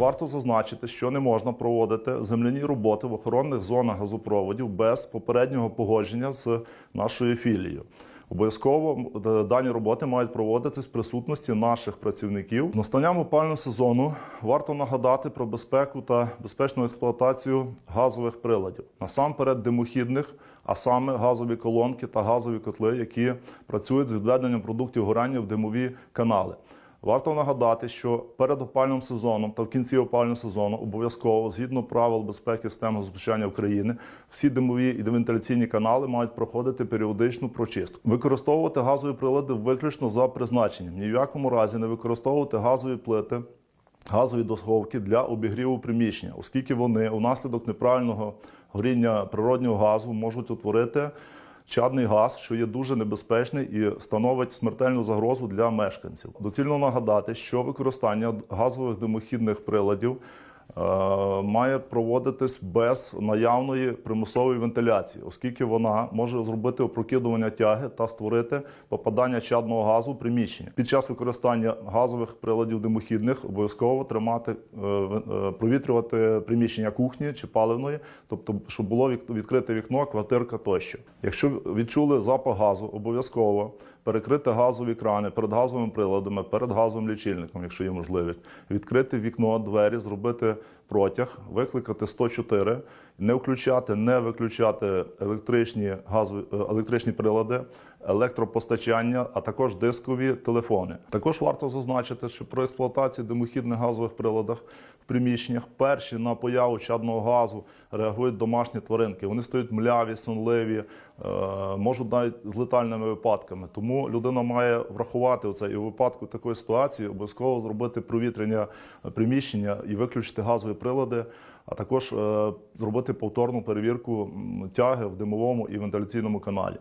Варто зазначити, що не можна проводити земляні роботи в охоронних зонах газопроводів без попереднього погодження з нашою філією. Обов'язково дані роботи мають проводитись в присутності наших працівників. З Настанням опального сезону варто нагадати про безпеку та безпечну експлуатацію газових приладів, насамперед димохідних, а саме газові колонки та газові котли, які працюють з відведенням продуктів горання в димові канали. Варто нагадати, що перед опальним сезоном та в кінці опального сезону обов'язково, згідно правил безпеки системи газопостачання України, всі димові і вентиляційні канали мають проходити періодичну прочистку. Використовувати газові прилади виключно за призначенням. Ні в якому разі не використовувати газові плити. Газові досховки для обігріву приміщення, оскільки вони унаслідок неправильного горіння природнього газу можуть утворити чадний газ, що є дуже небезпечний і становить смертельну загрозу для мешканців. Доцільно нагадати, що використання газових димохідних приладів має проводитись без наявної примусової вентиляції, оскільки вона може зробити опрокидування тяги та створити попадання чадного газу в приміщення. Під час використання газових приладів димохідних обов'язково тримати е, е, провітрювати приміщення кухні чи паливної, тобто щоб було відкрите вікно, квартирка тощо. Якщо відчули запах газу, обов'язково перекрити газові крани перед газовими приладами, перед газовим лічильником, якщо є можливість, відкрити вікно, двері, зробити протяг, викликати 104, не включати, не виключати електричні газові е, електричні прилади, електропостачання, а також дискові телефони. Також варто зазначити, що при експлуатації димохідних газових приладах в приміщеннях перші на появу чадного газу реагують домашні тваринки. Вони стають мляві, сонливі, е, можуть навіть з летальними випадками. Тому людина має врахувати це і у випадку такої ситуації обов'язково зробити провітрення приміщення і виключити газові прилади, а також е, зробити повторну перевірку тяги в димовому і вентиляційному каналі.